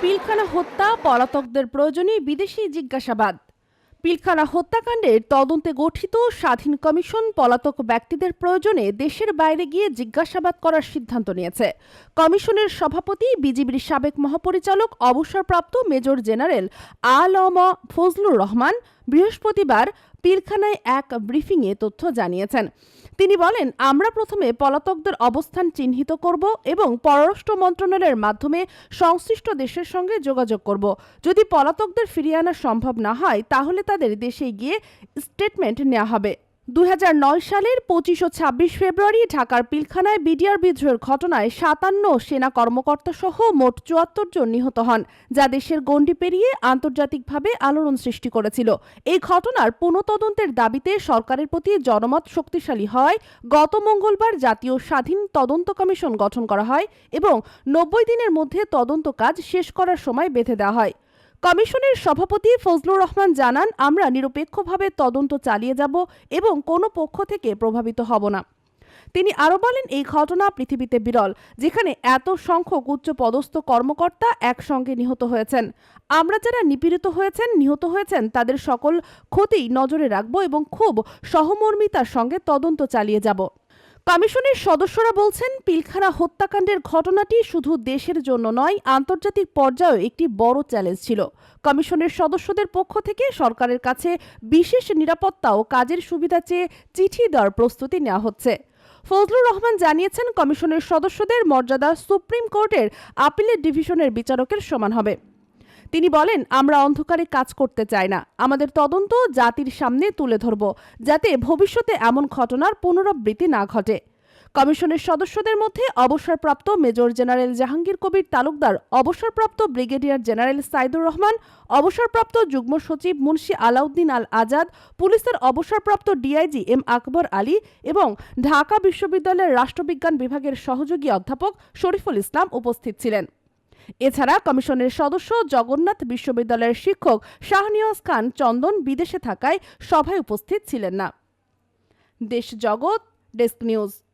পিলখানা হত্যা, পলাতকদের প্রয়োজনে বিদেশি জিজ্ঞাসাবাদ। পিলখানা হত্যাকাণ্ডের তদন্তে গঠিত স্বাধীন কমিশন পলাতক ব্যক্তিদের প্রয়োজনে দেশের বাইরে গিয়ে জিজ্ঞাসাবাদ করার সিদ্ধান্ত নিয়েছে। কমিশনের সভাপতি, বিজিবির সাবেক মহাপরিচালক, অবসরপ্রাপ্ত মেজর জেনারেল আলম ফজলুর রহমান বৃহস্পতিবার পিলখানায় এক ব্রিফিংয়ে তথ্য জানিয়েছেন। তিনি বলেন, আমরা প্রথমে পলাতকদের অবস্থান চিহ্নিত করব এবং পররাষ্ট্র মন্ত্রণালয়ের মাধ্যমে সংশ্লিষ্ট দেশের সঙ্গে যোগাযোগ করব। যদি পলাতকদের ফিরিয়ে আনা সম্ভব না হয়, তাহলে তাদের দেশে গিয়ে স্টেটমেন্ট নেওয়া হবে। দুই হাজার নয় সালের পঁচিশ ও ছাব্বিশ ফেব্রুয়ারি ঢাকার পিলখানায় বিডিআর বিদ্রোহের ঘটনায় সাতান্ন সেনা কর্মকর্তা সহ মোট চুয়াত্তর জন নিহত হন, যা দেশের গণ্ডি পেরিয়ে আন্তর্জাতিকভাবে আলোড়ন সৃষ্টি করেছিল। এই ঘটনার পুনঃতদন্তের দাবিতে সরকারের প্রতি জনমত শক্তিশালী হয় গত মঙ্গলবার জাতীয় স্বাধীন তদন্ত কমিশন গঠন করা হয় এবং নব্বই দিনের মধ্যে তদন্ত কাজ শেষ করার সময় বেঁধে দেওয়া হয়। কমিশনের সভাপতি ফজলুর রহমান জানান, আমরা নিরপেক্ষভাবে তদন্ত চালিয়ে যাব এবং কোনো পক্ষ থেকে প্রভাবিত হব না। তিনি আরও বলেন, এই ঘটনা পৃথিবীতে বিরল, যেখানে এত সংখ্যক উচ্চ পদস্থ কর্মকর্তা একসঙ্গে নিহত হয়েছেন। আমরা যারা নিপীড়িত হয়েছেন, নিহত হয়েছেন, তাদের সকল ক্ষতি নজরে রাখব এবং খুব সহমর্মিতার সঙ্গে তদন্ত চালিয়ে যাব। কমিশনের সদস্যরা বলছেন, পিলখানা হত্যাকাণ্ডের ঘটনাটি শুধু দেশের জন্য নয়, আন্তর্জাতিক পর্যায়েও একটি বড় চ্যালেঞ্জ ছিল। কমিশনের সদস্যদের পক্ষ থেকে সরকারের কাছে বিশেষ নিরাপত্তা ও কাজের সুবিধা চেয়ে চিঠি দেওয়ার প্রস্তুতি নেওয়া হচ্ছে। ফজলুর রহমান জানিয়েছেন, কমিশনের সদস্যদের মর্যাদা সুপ্রিম কোর্টের আপিলের ডিভিশনের বিচারকের সমান হবে। তিনি বলেন, আমরা অন্ধকারে কাজ করতে চাই না। আমাদের তদন্ত জাতির সামনে তুলে ধরব, যাতে ভবিষ্যতে এমন ঘটনার পুনরাবৃত্তি না ঘটে। কমিশনের সদস্যদের মধ্যে অবসরপ্রাপ্ত মেজর জেনারেল জাহাঙ্গীর কবির তালুকদার, অবসরপ্রাপ্ত ব্রিগেডিয়ার জেনারেল সাইদুর রহমান, অবসরপ্রাপ্ত যুগ্ম সচিব মুন্সি আলাউদ্দিন আল আজাদ পুলিশের অবসরপ্রাপ্ত ডিআইজি এম আকবর আলী এবং ঢাকা বিশ্ববিদ্যালয়ের রাষ্ট্রবিজ্ঞান বিভাগের সহযোগী অধ্যাপক শরীফুল ইসলাম উপস্থিত ছিলেন। এছাড়া কমিশনের সদস্য জগন্নাথ বিশ্ববিদ্যালয়ের শিক্ষক শাহনিয়াজ খান চন্দন বিদেশে থাকায় সভায় উপস্থিত ছিলেন না। দেশ জগৎ, ডেস্ক নিউজ।